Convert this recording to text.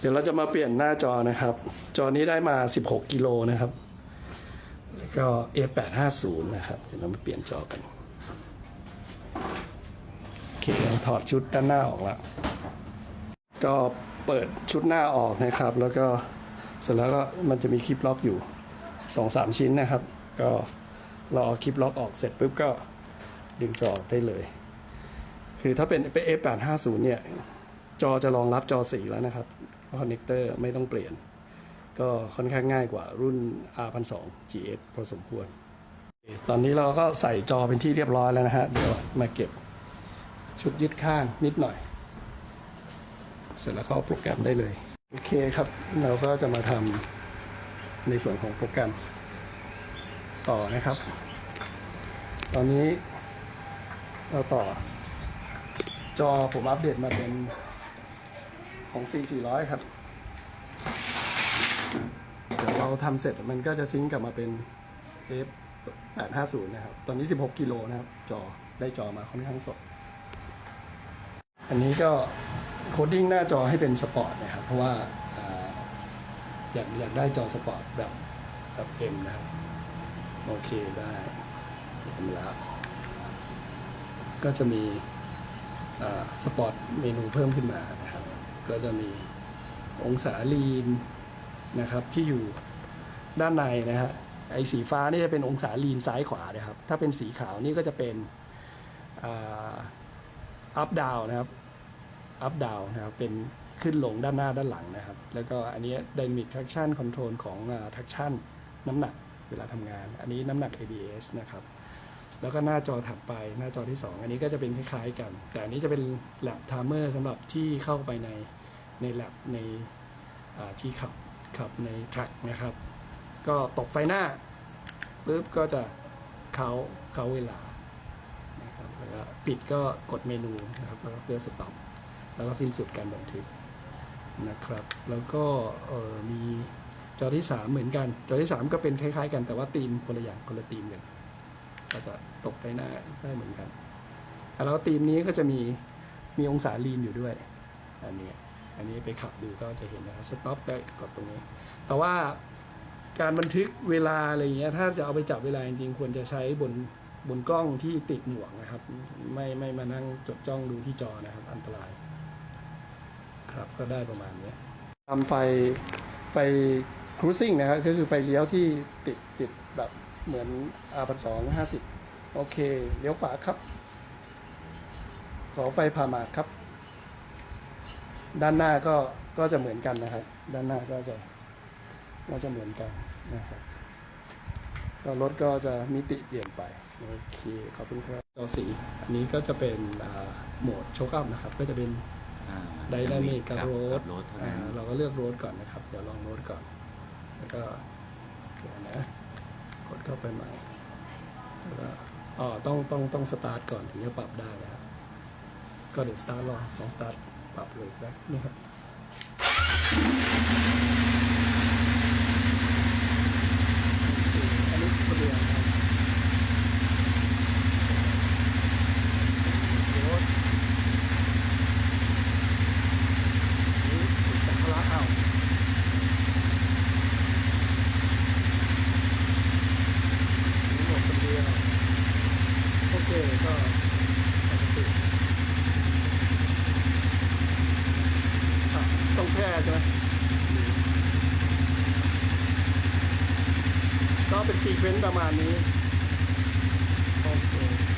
เดี๋ยวเราจะมาเปลี่ยนหน้าจอนะครับ จอนี้ได้มา 16 กิโลนะครับแล้วก็ F850 นะครับ เดี๋ยวเรามาเปลี่ยนจอกันโอเคถอดชุดด้านหน้าออกแล้วก็เปิดชุดหน้าออกนะครับ แล้วก็เสร็จแล้วก็มันจะมีคลิปล็อกอยู่สองสามชิ้นนะครับ ก็เราเอาคลิปล็อกออกเสร็จปุ๊บก็ดึงจอออกได้เลย คือถ้าเป็นเป็น F850 เนี่ย จอจะรองรับจอสีแล้วนะครับ คอนเนคเตอร์ไม่ต้องเปลี่ยน ก็ค่อนข้างง่ายกว่ารุ่น R1002 GS พอสมควร ตอนนี้เราก็ใส่จอเป็นที่เรียบร้อยแล้วนะฮะ เดี๋ยวมาเก็บชุดยึดข้างนิดหน่อย เสร็จแล้วก็เอาโปรแกรมได้เลย โอเคครับ เราก็จะมาทำในส่วนของโปรแกรมต่อนะครับ ตอนนี้เราต่อจอผมอัปเดตมาเป็น ของ C400 ครับ เดี๋ยวเราทำเสร็จมันก็จะซิงกลับมาเป็น F850 นะครับ ตอนนี้ 16 กิโลนะครับ จอได้จอมาค่อนข้างสด อันนี้ก็โคดดิ้งหน้าจอให้เป็นสปอร์ตนะครับ เพราะว่าอยากอยากได้จอสปอร์ตแบบแบบ M นะครับ โอเคได้เห็นแล้ว ก็จะมีสปอร์ตเมนูเพิ่มขึ้นมานะครับ ก็จะมีองศาลีนนะครับที่อยู่ด้านในนะฮะไอ้สีฟ้านี่จะเป็นองศาลีนซ้ายขวานะครับ ถ้าเป็นสีขาวนี่ก็จะเป็นอัพดาวนะครับอัพดาวนะครับเป็นขึ้นลงด้านหน้าด้านหลังนะครับ แล้วก็อันนี้ Dynamic Traction Control ของ Traction น้ำหนักเวลาทำงาน อันนี้น้ำหนัก ABS นะครับ แล้วก็หน้าจอถัดไปหน้าจอที่ 2 อันนี้ก็จะเป็นคล้ายๆกัน แต่อันนี้จะเป็นแลบทามเมอร์สำหรับที่เข้าไปใน ในแลบในที่ขับขับในทรัคนะครับ ก็ตกไฟหน้าปุ๊บก็จะเขาเขาเวลานะครับแล้วก็ปิดก็กดเมนูนะครับแล้วก็เพื่อสต็อปแล้วก็สิ้นสุดการบันทึกนะครับ แล้วก็มีจอที่ 3 เหมือนกัน จอที่ 3 ก็เป็นคล้ายๆ กันแต่ว่าธีมคนละอย่างคนละธีมกันก็จะตกไปหน้าได้เหมือนกัน แล้วธีมนี้ก็จะมีมีองศาลีนอยู่ด้วย อันนี้ อันนี้ไปขับดูก็จะเห็นนะครับสต็อปได้กดตรงนี้ แต่ว่าการบันทึกเวลาอะไรอย่างเงี้ยถ้าจะเอาไปจับเวลาจริงๆควรจะใช้บนบนกล้องที่ติดหน่วงนะครับ ไม่ไม่มานั่งจดจ้องดูที่จอนะครับ อันตราย ครับก็ได้ประมาณนี้ทำไฟไฟครูซิ่งนะครับก็คือไฟเลี้ยวที่ติดติดแบบเหมือน R พันสองห้าสิบโอเค เลี้ยวขวาครับ ขอไฟผ่าหมากครับ ด้านหน้าก็ก็จะเหมือนกันนะครับ ด้านหน้าก็จะก็จะเหมือนกันนะครับก็รถก็จะมิติเปลี่ยนไปโอเคขอบคุณครับจอสีอันนี้ก็จะเป็นอ่าโหมดโชคอัพนะครับ ก็จะเป็นอ่าไดนามิกกับโรดโรดเท่านั้นเราก็เลือกโรดก่อนนะครับ เดี๋ยวลองโรดก่อน แล้วก็เดี๋ยวนะกดเข้าไปใหม่แล้วก็อ๋อต้องต้องต้องสตาร์ทก่อนถึงจะปรับได้นะครับก็เดี๋ยวสตาร์ทลองลองสตาร์ท ปรับเลยนะนี่ครับอันนี้คนเดียวครับโรดนี่สาระเอานี่หมดคนเดียวโอเคก็ปกติอะต้องแช่ใช่ไหมก็เป็นซีเควนต์ประมาณนี้โอเค